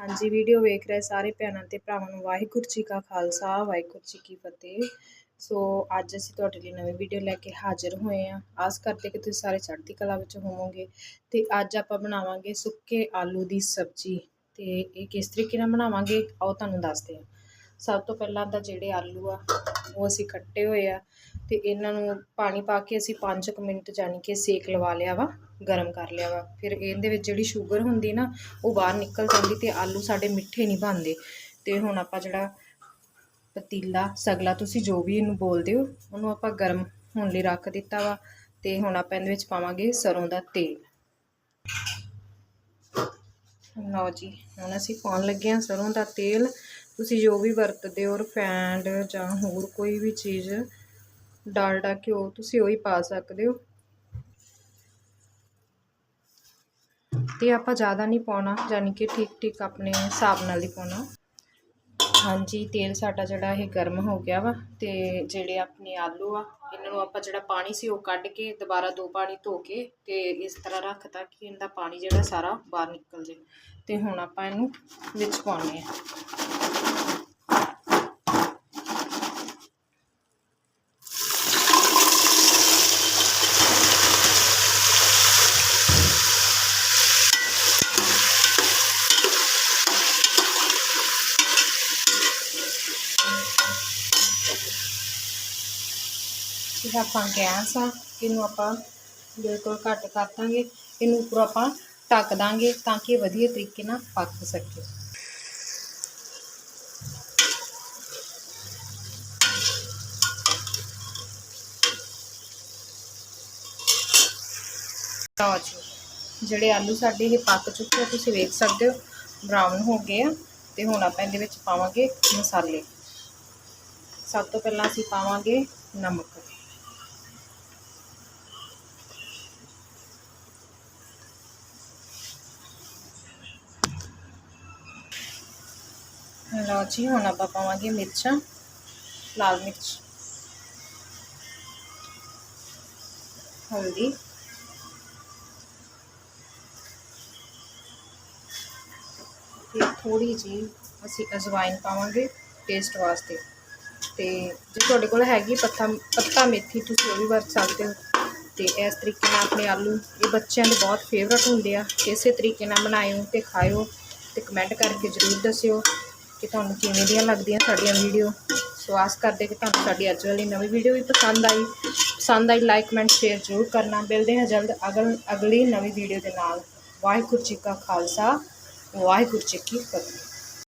ਹਾਂਜੀ ਵੀਡੀਓ ਵੇਖ ਰਹੇ ਸਾਰੇ ਭੈਣਾਂ ਤੇ ਭਰਾਵਾਂ ਨੂੰ ਵਾਹਿਗੁਰੂ ਜੀ ਕਾ ਖਾਲਸਾ, ਵਾਹਿਗੁਰੂ ਜੀ ਕੀ ਫਤਿਹ। ਸੋ ਅੱਜ ਅਸੀਂ ਤੁਹਾਡੇ ਲਈ ਨਵੀਂ ਵੀਡੀਓ ਲੈ ਕੇ ਹਾਜ਼ਰ ਹੋਏ ਹਾਂ। ਆਸ ਕਰਦੇ ਕਿ ਤੁਸੀਂ ਸਾਰੇ ਚੜ੍ਹਦੀ ਕਲਾ ਵਿੱਚ ਹੋਵੋਗੇ। ਤੇ ਅੱਜ ਆਪਾਂ ਬਣਾਵਾਂਗੇ ਸੁੱਕੇ ਆਲੂ ਦੀ ਸਬਜ਼ੀ। ਤੇ ਇਹ ਕਿਸ ਤਰੀਕੇ ਨਾਲ ਬਣਾਵਾਂਗੇ, ਆਓ ਤੁਹਾਨੂੰ ਦੱਸਦੇ ਹਾਂ। ਸਭ ਤੋਂ ਪਹਿਲਾਂ ਤਾਂ ਜਿਹੜੇ ਆਲੂ ਆ, ਉਹ ਅਸੀਂ ਕੱਟੇ ਹੋਏ ਆ ਤੇ ਇਹਨਾਂ ਨੂੰ ਪਾਣੀ ਪਾ ਕੇ ਅਸੀਂ 5 ਮਿੰਟ ਜਾਨੀ ਕਿ ਸੇਕ ਲਵਾ ਲਿਆ ਵਾ, ਗਰਮ ਕਰ ਲਿਆ ਵਾ। ਫਿਰ ਇਹਦੇ ਵਿੱਚ ਜਿਹੜੀ ਸ਼ੂਗਰ ਹੁੰਦੀ ਨਾ, ਉਹ ਬਾਹਰ ਨਿਕਲ ਜਾਂਦੀ ਤੇ ਆਲੂ ਸਾਡੇ ਮਿੱਠੇ ਨਹੀਂ ਬਣਦੇ। ਤੇ ਹੁਣ ਆਪਾਂ ਜਿਹੜਾ ਪਤੀਲਾ, ਸਗਲਾ, ਤੁਸੀਂ ਜੋ ਵੀ ਇਹਨੂੰ ਬੋਲਦੇ ਹੋ, ਉਹਨੂੰ ਆਪਾਂ ਗਰਮ ਹੋਣ ਲਈ ਰੱਖ ਦਿੱਤਾ ਵਾ। ਤੇ ਹੁਣ ਆਪਾਂ ਇਹਦੇ ਵਿੱਚ ਪਾਵਾਂਗੇ ਸਰੋਂ ਦਾ ਤੇਲ। ਲਓ ਜੀ, ਹੁਣ ਅਸੀਂ ਪਾਉਣ ਲੱਗੇ ਹਾਂ ਸਰੋਂ ਦਾ ਤੇਲ। ਤੁਸੀਂ ਜੋ ਵੀ ਵਰਤਦੇ ਹੋ ਰਿਫਾਈਂਡ ਜਾਂ ਹੋਰ ਕੋਈ ਵੀ ਚੀਜ਼, ਡਾਲਡਾ ਘਿਓ, ਤੁਸੀਂ ਉਹੀ ਪਾ ਸਕਦੇ ਹੋ। ਤੇ ਆਪਾਂ ਜ਼ਿਆਦਾ ਨਹੀਂ ਪਾਉਣਾ ਯਾਨੀ ਕਿ ਠੀਕ ਠੀਕ ਆਪਣੇ ਹਿਸਾਬ ਨਾਲ ਹੀ ਪਾਉਣਾ। ਹਾਂਜੀ, ਤੇਲ ਸਾਡਾ ਜਿਹੜਾ ਇਹ ਗਰਮ ਹੋ ਗਿਆ ਵਾ ਤੇ ਜਿਹੜੇ ਆਪਣੇ ਆਲੂ ਆ, ਇਹਨਾਂ ਨੂੰ ਆਪਾਂ ਜਿਹੜਾ ਪਾਣੀ ਸੀ ਉਹ ਕੱਢ ਕੇ ਦੁਬਾਰਾ ਦੋ ਪਾਣੀ ਧੋ ਕੇ ਤੇ ਇਸ ਤਰ੍ਹਾਂ ਰੱਖਤਾ ਕਿ ਇਹਦਾ ਪਾਣੀ ਜਿਹੜਾ ਸਾਰਾ ਬਾਹਰ ਨਿਕਲ ਜੇ ਤੇ ਹੁਣ ਆਪਾਂ ਇਹਨੂੰ ਵਿੱਚ ਪਾਉਣੇ ਆ ਇਹ ਆਪਾਂ ਗੈਸ ਆ, ਇਹਨੂੰ ਆਪਾਂ ਬਿਲਕੁਲ ਘੱਟ ਕਰ ਦਾਂਗੇ, ਇਹਨੂੰ ਉੱਪਰ ਆਪਾਂ ਢੱਕ ਦਾਂਗੇ ਤਾਂ ਕਿ ਇਹ ਵਧੀਆ ਤਰੀਕੇ ਨਾਲ ਪੱਕ ਸਕੇ। ਲਓ ਜੀ, ਜਿਹੜੇ ਆਲੂ ਸਾਡੇ ਇਹ ਪੱਕ ਚੁੱਕੇ ਆ, ਤੁਸੀਂ ਵੇਖ ਸਕਦੇ ਹੋ ਬਰਾਊਨ ਹੋ ਗਏ ਆ ਤੇ ਹੁਣ ਆਪਾਂ ਇਹਦੇ ਵਿੱਚ ਪਾਵਾਂਗੇ ਮਸਾਲੇ। ਸਭ ਤੋਂ ਪਹਿਲਾਂ ਅਸੀਂ ਪਾਵਾਂਗੇ ਨਮਕ। ਲਓ ਜੀ, ਹੁਣ ਆਪਾਂ ਪਾਵਾਂਗੇ ਮਿਰਚਾਂ, ਲਾਲ ਮਿਰਚ। ਹਲਦੀ। ਤੇ ਥੋੜੀ ਜੀ ਅਸੀਂ ਅਜਵਾਇਨ ਪਾਵਾਂਗੇ ਟੇਸਟ ਵਾਸਤੇ। ਤੇ ਜੇ ਤੁਹਾਡੇ ਕੋਲ ਹੈਗੀ ਪੱਤਾ ਪੱਤਾ ਮੇਥੀ, ਤੁਸੀਂ ਉਹ ਵੀ ਵਰਤ ਸਕਦੇ ਹੋ। ਤੇ ਇਸ ਤਰੀਕੇ ਨਾਲ ਆਪਣੇ ਆਲੂ, ਇਹ ਬੱਚਿਆਂ ਦੇ ਬਹੁਤ ਫੇਵਰਟ ਹੁੰਦੇ ਆ। ਇਸੇ ਤਰੀਕੇ ਨਾਲ ਬਣਾਇਓ ਤੇ ਖਾਇਓ ਤੇ ਕਮੈਂਟ ਕਰਕੇ ਜ਼ਰੂਰ ਦੱਸਿਓ। ਕਿ ਤੁਹਾਨੂੰ ਕਿਵੇਂ ਦੀਆਂ ਲੱਗਦੀਆਂ ਸਾਡੀਆਂ ਵੀਡੀਓ ਸੋ ਆਸ ਕਰਦੇ ਕਿ ਤੁਹਾਨੂੰ ਸਾਡੀ ਅੱਜ ਵਾਲੀ ਨਵੀਂ ਵੀਡੀਓ ਵੀ ਪਸੰਦ ਆਈ। ਪਸੰਦ ਆਈ ਲਾਈਕ ਕਮੈਂਟ ਸ਼ੇਅਰ ਜ਼ਰੂਰ ਕਰਨਾ। ਮਿਲਦੇ ਹਾਂ ਜਲਦ ਅਗਲ, ਅਗਲੀ ਨਵੀਂ ਵੀਡੀਓ ਦੇ ਨਾਲ। ਵਾਹਿਗੁਰੂ ਜੀ ਕਾ ਖਾਲਸਾ, ਵਾਹਿਗੁਰੂ ਜੀ ਕੀ ਫਤਿਹ।